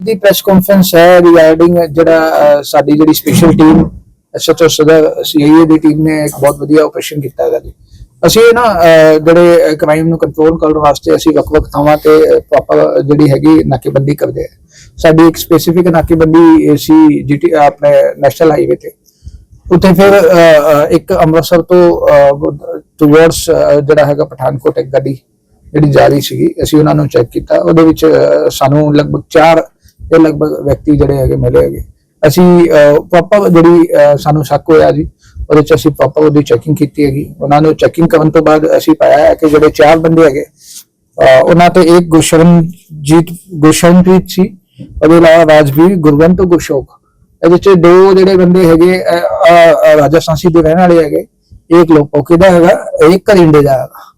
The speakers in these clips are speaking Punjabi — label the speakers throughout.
Speaker 1: ਦੀ ਪ੍ਰੈਸ ਕਾਨਫਰੰਸ ਹੈ ਰਿਗਾਰਡਿੰਗ ਜਿਹੜਾ ਸਾਡੀ ਜਿਹੜੀ special team SHO Sadar CIA ਦੀ ਟੀਮ ਨੇ ਇੱਕ ਬਹੁਤ ਵਧੀਆ ਆਪਰੇਸ਼ਨ ਕੀਤਾ ਹੈਗਾ ਜੀ। ਅਸੀਂ ਨਾ ਜਿਹੜੇ ਕ੍ਰਾਈਮ ਨੂੰ ਕੰਟਰੋਲ ਕਰਨ ਵਾਸਤੇ ਅਸੀਂ ਵੱਖ-ਵੱਖ ਥਾਵਾਂ ਤੇ ਪ੍ਰੋਪਰ ਜਿਹੜੀ ਹੈਗੀ ਨਾਕੇਬੰਦੀ ਕਰਦੇ ਆ। ਸਾਡੀ ਇੱਕ ਸਪੈਸੀਫਿਕ ਨਾਕੇਬੰਦੀ ਸੀ ਜੀਟੀ ਆਪਣੇ ਨੈਸ਼ਨਲ ਹਾਈਵੇ ਤੇ। ਉੱਥੇ ਫਿਰ ਇੱਕ ਅੰਮ੍ਰਿਤਸਰ ਤੋਂ ਟੁਵਰਡਸ ਜਿਹੜਾ ਹੈਗਾ ਪਠਾਨਕੋਟ ਇੱਕ ਗੱਡੀ ਜਿਹੜੀ ਜਾ ਰਹੀ ਸੀਗੀ, ਅਸੀਂ ਉਹਨਾਂ ਨੂੰ ਚੈੱਕ ਕੀਤਾ। ਉਹਦੇ ਵਿੱਚ ਸਾਨੂੰ ਲਗਭਗ 4 ਦੇ ਲਗਭਗ ਵਿਅਕਤੀ ਜਿਹੜੇ ਹੈਗੇ ਮਿਲੇ ਹੈਗੇ। ਅਸੀਂ ਪ੍ਰੋਪਰ ਜਿਹੜੀ ਸਾਨੂੰ ਸ਼ੱਕ ਹੋਇਆ ਜੀ ਉਹਦੇ ਚ ਅਸੀਂ ਪ੍ਰੋਪਰ ਉਹਦੀ ਚੈਕਿੰਗ ਕੀਤੀ ਹੈਗੀ। ਉਹਨਾਂ ਨੂੰ ਚੈਕਿੰਗ ਕਰਨ ਤੋਂ ਬਾਅਦ ਅਸੀਂ ਪਾਇਆ ਹੈ ਕਿ ਜਿਹੜੇ ਚਾਰ ਬੰਦੇ ਹੈਗੇ ਉਹਨਾਂ ਤੇ ਇੱਕ ਗੁਸ਼ਰਨਜੀਤ ਗੁਸ਼ਰਨਪ੍ਰੀਤ ਸੀ ਉਹਦੇ ਇਲਾਵਾ ਰਾਜਵੀਰ ਗੁਰਵੰਤ ਗੁਰਸ਼ੋਕ ਇਹਦੇ ਚ ਦੋ ਜਿਹੜੇ ਬੰਦੇ ਹੈਗੇ ਅਹ, ਅਹ, ਰਾਜਸਥਾਨੀ ਦੇ ਰਹਿਣ ਵਾਲੇ ਹੈਗੇ ਇੱਕ ਲੋਪੋਕੇ ਦਾ ਹੈਗਾ? ਇੱਕ ਕਰਿੰਡੇ ਦਾ ਹੈਗਾ।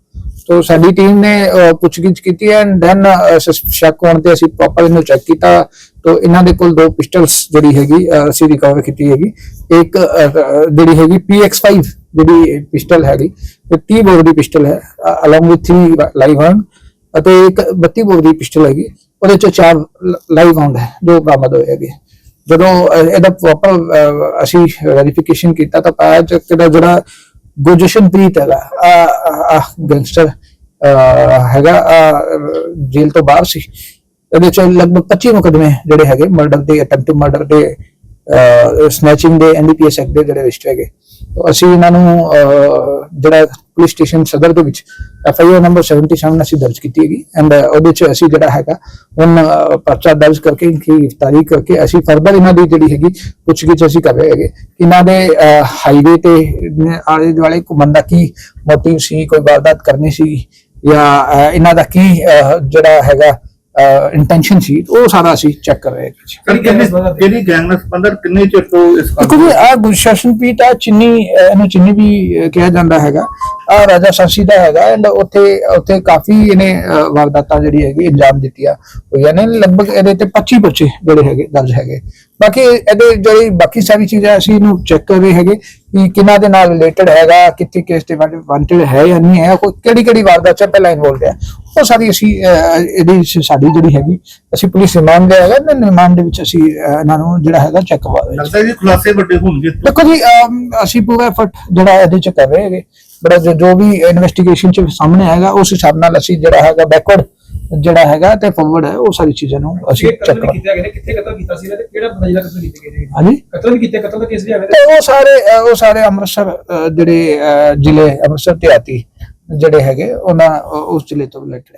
Speaker 1: ਤੋ ਸਾਡੀ ਟੀਮ ਨੇ ਅਹ, ਪੁੱਛਗਿੱਛ ਕੀਤੀ ਐਂਡ ਦੈਨ ਸ਼ੱਕ ਹੋਣ ਤੇ ਅਸੀਂ ਪ੍ਰੋਪਰ ਇਹਨੂੰ ਚੈੱਕ ਕੀਤਾ। ਤੋ ਇਹਨਾਂ ਦੇ ਕੋਲ ਦੋ ਪਿਸਟਲਸ ਜਿਹੜੀ ਹੈਗੀ ਅਹ, ਅਸੀਂ ਰਿਕਵਰ ਕੀਤੀ ਹੈਗੀ ਇੱਕ ਅਹ, ਅਹ, ਜਿਹੜੀ ਹੈਗੀ PX5 ਜਿਹੜੀ ਪਿਸਟਲ ਹੈਗੀ ਤੇ 30 ਬੋਰ ਦੀ ਪਿਸਟਲ ਹੈ ਅਲੋਂਗ ਵਿਦ 3 ਲਾਈਵ ਹਰਨ ਅਤੇ ਇੱਕ 32 ਬੋਰ ਦੀ ਪਿਸਟਲ ਹੈਗੀ ਉਹਦੇ ਚ ਚਾਰ ਲਾਈਵ ਰਾਉਂਡ ਹੈ ਜੋ ਬਰਾਮਦ ਹੋਏ ਹੈਗੇ ਜਦੋਂ ਅਹ, ਇਹਦਾ ਪ੍ਰੋਪਰ ਅਸੀਂ ਵੈਰੀਫਿਕੇਸ਼ਨ ਕੀਤਾ ਤਾਂ ਪਾਇਆ ਕਿ ਇਹਦਾ ਜਿਹੜਾ ਗੁਰਜਸ਼ਨਪ੍ਰੀਤ ਹੈਗਾ। ਆ ਗੈਂਗਸਟਰ ਹੈਗਾ ਆਹ, ਜੇਲ੍ਹ ਤੋਂ ਬਾਹਰ ਸੀ। ਇਹਦੇ ਚ ਲਗਭਗ 25 ਮੁਕਦਮੇ ਜਿਹੜੇ ਹੈਗੇ ਮਰਡਰ ਦੇ ਅਟੈਂਪਟ ਮਰਡਰ ਦੇ ਸਨੈਚਿੰਗ ਦੇ ਐਨਡੀਪੀਐਸ ਐਕਟ ਦੇ ਜਿਹੜੇ ਰਜਿਸਟਰ ਹੈਗੇ। ਤਾਂ ਅਸੀਂ ਇਹਨਾਂ ਨੂੰ ਜਿਹੜਾ ਪੁਲਿਸ ਸਟੇਸ਼ਨ ਸਦਰ ਦੇ ਵਿੱਚ ਐਫਆਈਆਰ ਨੰਬਰ 77 ਅਸੀਂ ਦਰਜ ਕੀਤੀ ਹੈਗੀ। ਐਂਡ ਉਹਦੇ ਚ ਅਸੀਂ ਜਿਹੜਾ ਹੈਗਾ, ਹੁਣ ਪਰਚਾ ਦਰਜ ਕਰਕੇ, ਇਨਕੀ ਗ੍ਰਿਫਤਾਰੀ ਕਰਕੇ ਅਸੀਂ ਫਰਦਰ ਇਹਨਾਂ ਦੀ ਜਿਹੜੀ ਹੈਗੀ, ਪੁੱਛਗਿੱਛ ਅਸੀਂ ਕਰ ਰਹੇ ਹੈਗੇ। ਇਹਨਾਂ ਦੇ ਹਾਈਵੇ ਤੇ ਆਲੇ ਦੁਆਲੇ ਘੁੰਮਣ ਦਾ ਕੀ ਮੋਟਿਵ ਸੀ, ਕੋਈ ਵਾਰਦਾਤ ਕਰਨੀ ਸੀ, ਜਾਂ ਇਹਨਾਂ ਦਾ ਕੀ ਜਿਹੜਾ ਹੈਗਾ ਇੰਟੈਂਸ਼ਨ ਸੀ ਉਹ ਸਾਰਾ ਅਸੀਂ ਚੈੱਕ ਕਰ ਰਹੇ
Speaker 2: ਕਿੰਨੀ ਕਿਹੜੀ ਗੈਂਗ ਨਾਲ ਸੰਬੰਧਤ ਕਿੰਨੇ ਚਿਰ ਤੋਂ ਇਸ
Speaker 1: ਦੇਖੋ ਜੀ ਆ ਗੁਰਸ਼ਾਸਨਪੀਠ ਆ ਚਿੰਨੀ ਇਹਨੂੰ ਚਿੰਨੀ ਵੀ ਕਿਹਾ ਜਾਂਦਾ ਹੈਗਾ। ਰਾਜਾ ਸਾਸੀ ਦਾ ਹੈਗਾ ਐਂਡ ਉੱਥੇ ਉੱਥੇ ਕਾਫੀ ਇਹਨੇ ਵਾਰਦਾਤਾਂ ਜਿਹੜੀ ਹੈਗੀ ਅੰਜਾਮ ਦਿੱਤੀਆਂ ਹੋਈਆਂ ਨੇ ਲਗਭਗ ਇਹਦੇ ਤੇ 25 ਬੱਚੇ ਜਿਹੜੇ ਹੈਗੇ ਦਰਜ ਹੈਗੇ। ਬਾਕੀ ਇਹਦੇ ਜਿਹੜੀ ਬਾਕੀ ਸਾਰੀ ਚੀਜ਼ਾਂ ਅਸੀਂ ਇਹਨੂੰ ਚੈੱਕ ਕਰ ਰਹੇ ਹੈਗੇ ਕਿ ਕਿਹਨਾਂ ਦੇ ਨਾਲ ਰਿਲੇਟਡ ਹੈਗਾ ਕਿੱਥੇ ਕੇਸ ਤੇ ਵਾਂਟਡ ਹੈ ਜਾਂ ਨਹੀਂ ਹੈ ਕੋਈ ਕਿਹੜੀ ਕਿਹੜੀ ਵਾਰਦਾਤ ਚ ਪਹਿਲਾਂ ਇਨਵੋਲਡ ਹੈ। ਉਹ ਸਾਰੀ ਅਸੀਂ ਇਹਦੀ ਸਾਡੀ ਜਿਹੜੀ ਹੈਗੀ ਅਸੀਂ ਪੁਲਿਸ ਰਿਮਾਂਡ ਦੇ ਹੈਗਾ ਨਾ ਰਿਮਾਂਡ ਦੇ ਵਿੱਚ ਅਸੀਂ ਇਹਨਾਂ ਨੂੰ ਜਿਹੜਾ ਹੈਗਾ ਚੈੱਕ ਕਰਵਾ ਰਹੇ ਹਾਂ।
Speaker 2: ਲੱਗਦਾ ਜੀ ਖੁਲਾਸੇ ਵੱਡੇ ਹੋਣਗੇ।
Speaker 1: ਦੇਖੋ ਜੀ ਅਸੀਂ ਪੂਰਾ ਐਫਰਟ ਜਿਹੜਾ ਇਹਦੇ ਚ ਕਰ ਰਹੇ ਹੈਗੇ। ਬੜਾ ਜੋ ਵੀ ਇਨਵੈਸਟੀਗੇਸ਼ਨ ਚ ਸਾਹਮਣੇ ਆਏਗਾ ਉਸ ਹਿਸਾਬ ਨਾਲ ਅਸੀਂ ਜਿਹੜਾ ਹੈਗਾ ਬੈਕਵਰਡ ਜਿਹੜਾ ਹੈਗਾ ਤੇ ਫਾਰਵਰਡ ਹੈ ਉਹ ਸਾਰੀ ਚੀਜ਼ਾਂ ਨੂੰ ਅਸੀਂ ਚੈੱਕ ਕਰਾਂਗੇ।
Speaker 3: ਕੀਤਾ ਗਿਆ ਕਿੱਥੇ ਕਤਲ ਕੀਤਾ ਸੀ ਤੇ ਕਿਹੜਾ ਬੰਦਾ ਜਿਹੜਾ ਕਤਲ ਕੀਤੇ ਨੇ?
Speaker 1: ਹਾਂਜੀ?
Speaker 3: ਕਤਲ ਵੀ ਕੀਤੇ ਕਤਲ ਦਾ ਕੇਸ ਵੀ ਆਵੇ
Speaker 1: ਤੇ ਉਹ ਸਾਰੇ ਉਹ ਸਾਰੇ ਅੰਮ੍ਰਿਤਸਰ ਜਿਹੜੇ ਜ਼ਿਲ੍ਹੇ ਅੰਮ੍ਰਿਤਸਰ ਤੇ ਆਤੀ ਜਿਹੜੇ ਹੈਗੇ ਉਹਨਾਂ ਉਸ ਜ਼ਿਲ੍ਹੇ ਤੋਂ ਰਿਲੇਟਡ